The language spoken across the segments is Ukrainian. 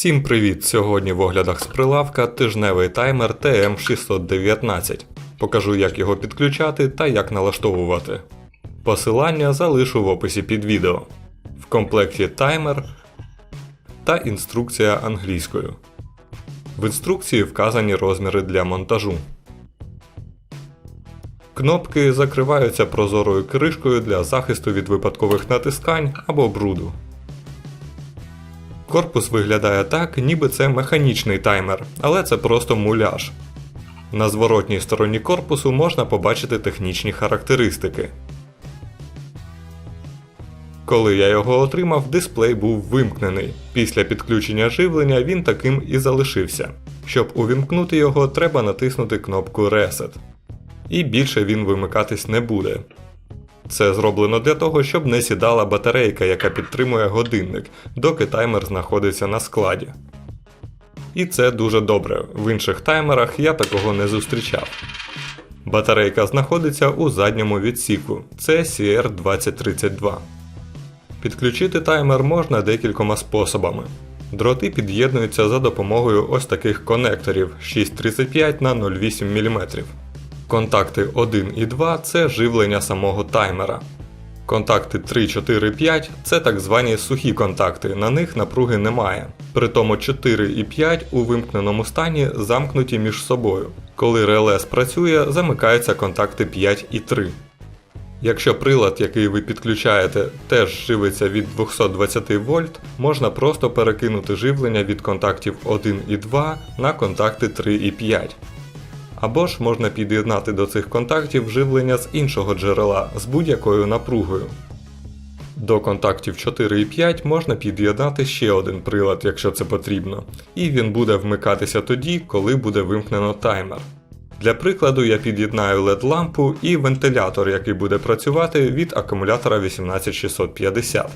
Всім привіт! Сьогодні в оглядах з прилавка тижневий таймер TM619. Покажу, як його підключати та як налаштовувати. Посилання залишу в описі під відео. В комплекті таймер та інструкція англійською. В інструкції вказані розміри для монтажу. Кнопки закриваються прозорою кришкою для захисту від випадкових натискань або бруду. Корпус виглядає так, ніби це механічний таймер, але це просто муляж. На зворотній стороні корпусу можна побачити технічні характеристики. Коли я його отримав, дисплей був вимкнений. Після підключення живлення він таким і залишився. Щоб увімкнути його, треба натиснути кнопку Reset. І більше він вимикатись не буде. Це зроблено для того, щоб не сідала батарейка, яка підтримує годинник, доки таймер знаходиться на складі. І це дуже добре. В інших таймерах я такого не зустрічав. Батарейка знаходиться у задньому відсіку. Це CR2032. Підключити таймер можна декількома способами. Дроти під'єднуються за допомогою ось таких конекторів 635 на 08 мм. Контакти 1 і 2 це живлення самого таймера. Контакти 3, 4, 5 це так звані сухі контакти, на них напруги немає. Притому 4 і 5 у вимкненому стані замкнуті між собою. Коли реле спрацює, замикаються контакти 5 і 3. Якщо прилад, який ви підключаєте, теж живиться від 220 вольт, можна просто перекинути живлення від контактів 1 і 2 на контакти 3 і 5. Або ж можна під'єднати до цих контактів живлення з іншого джерела з будь-якою напругою. До контактів 4 і 5 можна під'єднати ще один прилад, якщо це потрібно, і він буде вмикатися тоді, коли буде вимкнено таймер. Для прикладу я під'єднаю LED-лампу і вентилятор, який буде працювати від акумулятора 18650.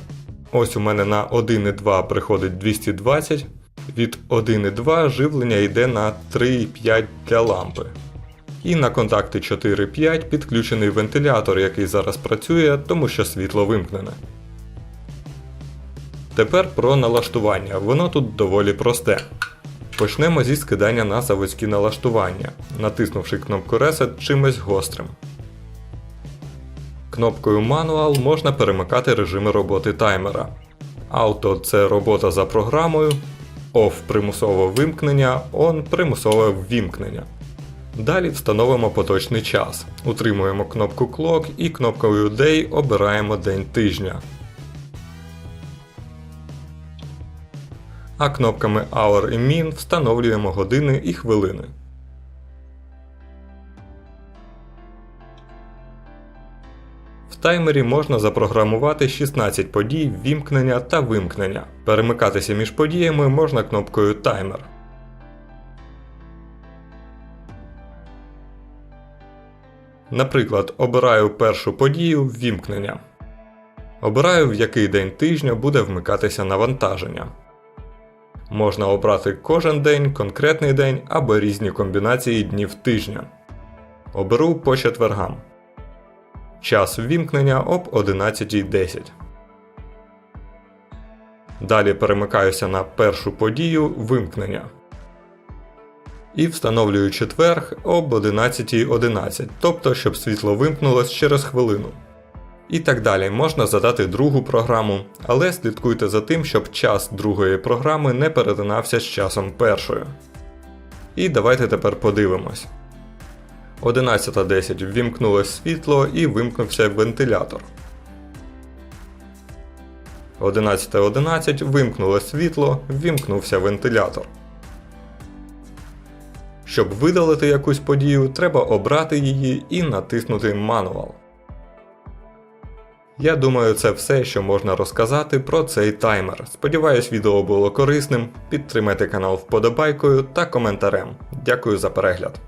Ось у мене на 1,2 приходить 220, від 1,2 живлення йде на 3,5 для лампи. І на контакти 4,5 підключений вентилятор, який зараз працює, тому що світло вимкнене. Тепер про налаштування. Воно тут доволі просте. Почнемо зі скидання на заводські налаштування, натиснувши кнопку Reset чимось гострим. Кнопкою Manual можна перемикати режими роботи таймера. Auto це робота за програмою, Off примусове вимкнення, On примусове ввімкнення. Далі встановимо поточний час. Утримуємо кнопку Clock і кнопкою Day обираємо день тижня. А кнопками Hour і Min встановлюємо години і хвилини. Таймері можна запрограмувати 16 подій ввімкнення та вимкнення. Перемикатися між подіями можна кнопкою Таймер. Наприклад, обираю першу подію ввімкнення. Обираю, в який день тижня буде вмикатися навантаження. Можна обрати кожен день, конкретний день або різні комбінації днів тижня. Оберу по четвергам. Час ввімкнення об 11.10. Далі перемикаюся на першу подію вимкнення. І встановлюю четверг об 11.11, .11, тобто щоб світло вимкнулось через хвилину. І так далі можна задати другу програму, але слідкуйте за тим, щоб час другої програми не перетинався з часом першої. І давайте тепер подивимось. 11.10 ввімкнулось світло і вимкнувся вентилятор. 11.11 .11 вимкнуло світло, ввімкнувся вентилятор. Щоб видалити якусь подію, треба обрати її і натиснути Мануал. Я думаю, це все, що можна розказати про цей таймер. Сподіваюсь, відео було корисним. Підтримайте канал вподобайкою та коментарем. Дякую за перегляд.